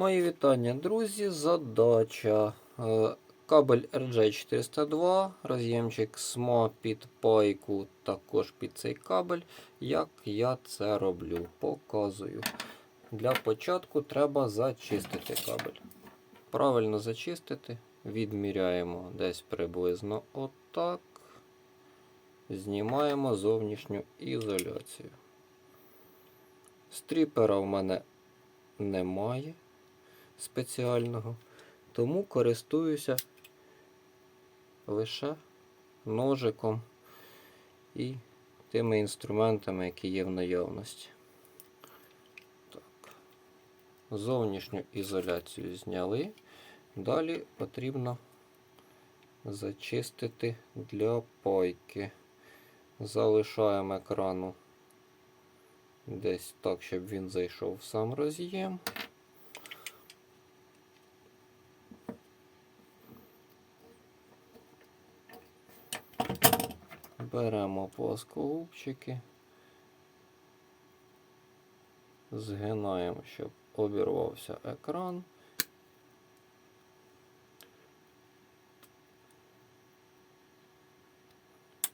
Мої вітання, друзі. Задача. Е, Кабель RJ402, роз'ємчик СМО під пайку, також під цей кабель. Як я це роблю? Показую. Для початку треба зачистити кабель. Правильно зачистити. Відміряємо десь приблизно отак. Знімаємо зовнішню ізоляцію. Стріпера в мене немає спеціального, тому користуюся лише ножиком і тими інструментами, які є в наявності. Так. Зовнішню ізоляцію зняли. Далі потрібно зачистити для пайки. Залишаємо екрану десь так, щоб він зайшов в сам роз'єм. Беремо плоскогубчики, згинаємо, щоб обірвався екран.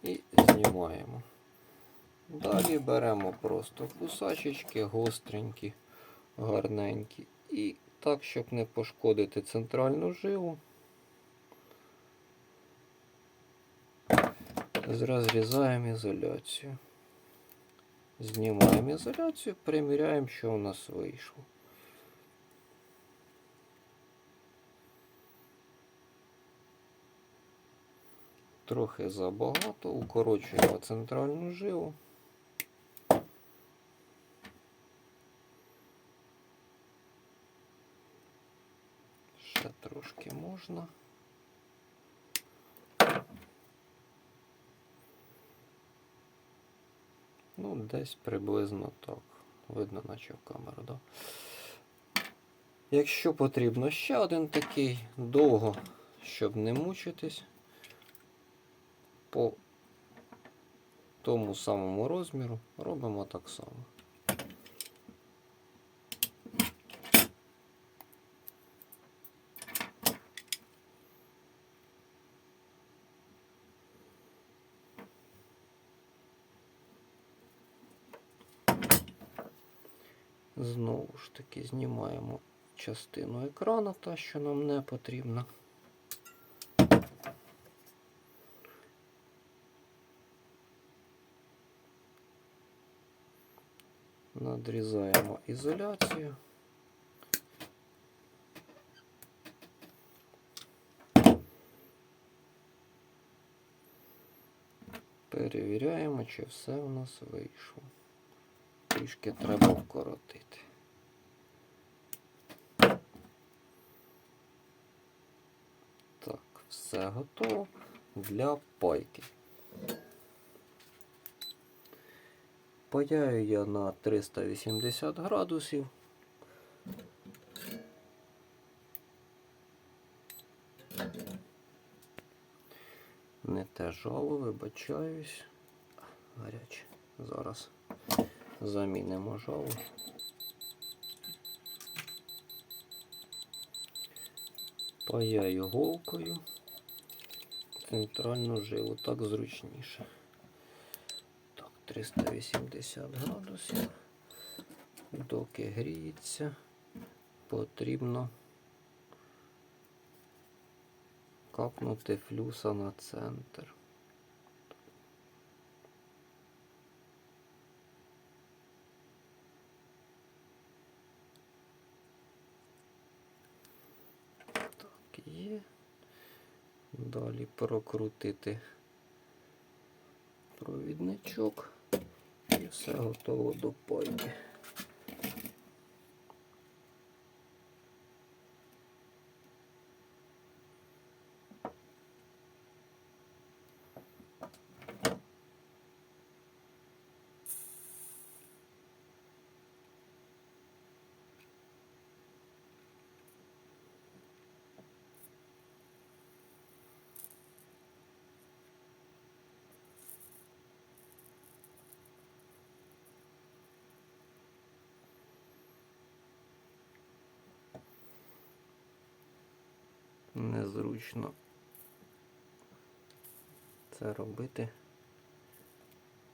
І знімаємо. Далі беремо просто кусачечки гостренькі, гарненькі. І так, щоб не пошкодити центральну жилу, розрізаємо ізоляцію. Знімаємо ізоляцію, перевіряємо, що у нас вийшло. Трохи забагато, укорочуємо центральну жилу. Ще трошки можна. Ну, десь приблизно так. Видно, наче в камеру, да? Якщо потрібно ще один такий довго, щоб не мучитись, по тому самому розміру робимо так само. Знову ж таки знімаємо частину екрану, та що нам не потрібна. Надрізаємо ізоляцію. Перевіряємо, чи все у нас вийшло. Трішки треба вкоротити. Так, все готово для пайки. Паяю я на 380 градусів. Не те жало, вибачаюсь. Гаряче. Зараз замінимо жало. Паяю голкою центральну жилу, так зручніше. Так, 380 градусів. Доки гріється, потрібно капнути флюса на центр. Так, є. Далі прокрутити провідничок і все готово до пайки. Незручно це робити,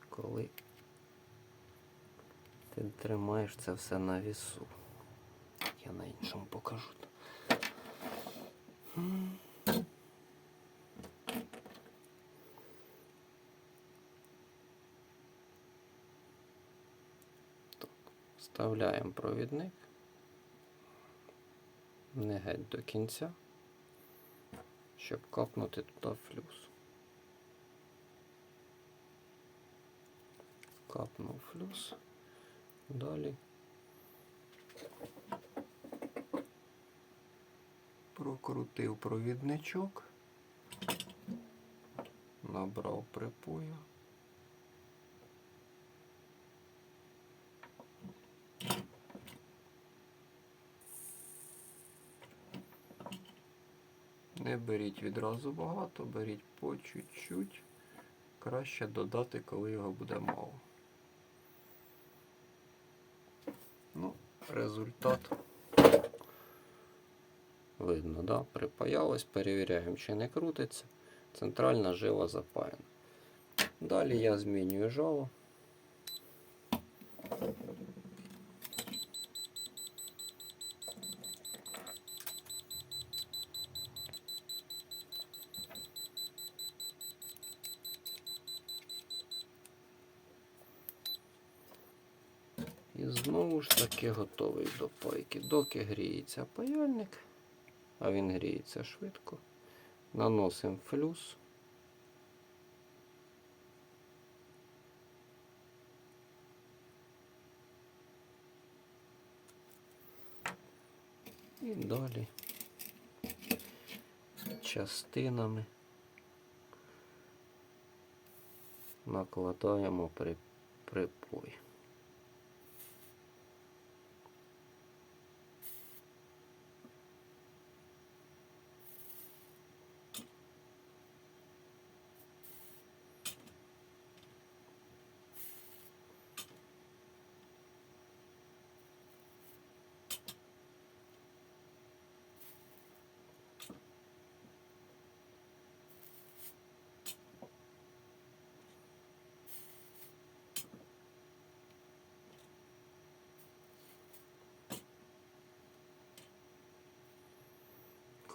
коли ти тримаєш це все на вісу. Я на іншому покажу. Вставляємо провідник. Не геть до кінця, щоб капнути туди флюс. Капнув флюс. Далі. Прокрутив провідничок. Набрав припою. Беріть відразу багато, беріть по чуть-чуть. Краще додати, коли його буде мало. Ну, результат видно, да? Припаялось, перевіряємо, чи не крутиться. Центральна жила запаяна. Далі я змінюю жало. І знову ж таки готовий до пайки. Доки гріється паяльник, а він гріється швидко. Наносимо флюс. І далі частинами накладаємо при, припой.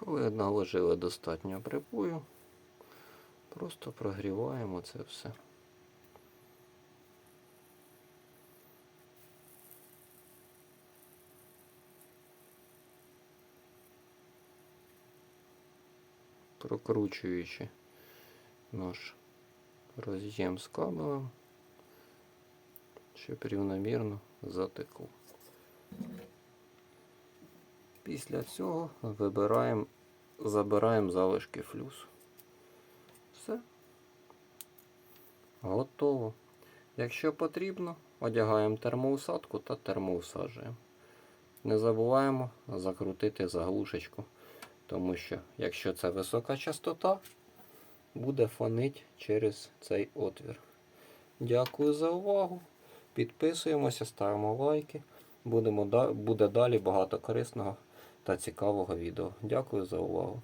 Коли наложили достатньо припою, просто прогріваємо це все. Прокручуючи наш роз'єм з кабелем, щоб рівномірно затекло. Після цього вибираємо, забираємо залишки флюсу. Все. Готово. Якщо потрібно, одягаємо термоусадку та термоусаджуємо. Не забуваємо закрутити заглушечку, тому що якщо це висока частота, буде фонить через цей отвір. Дякую за увагу. Підписуємося, ставимо лайки. Будемо, буде далі багато корисного та цікавого відео. Дякую за увагу.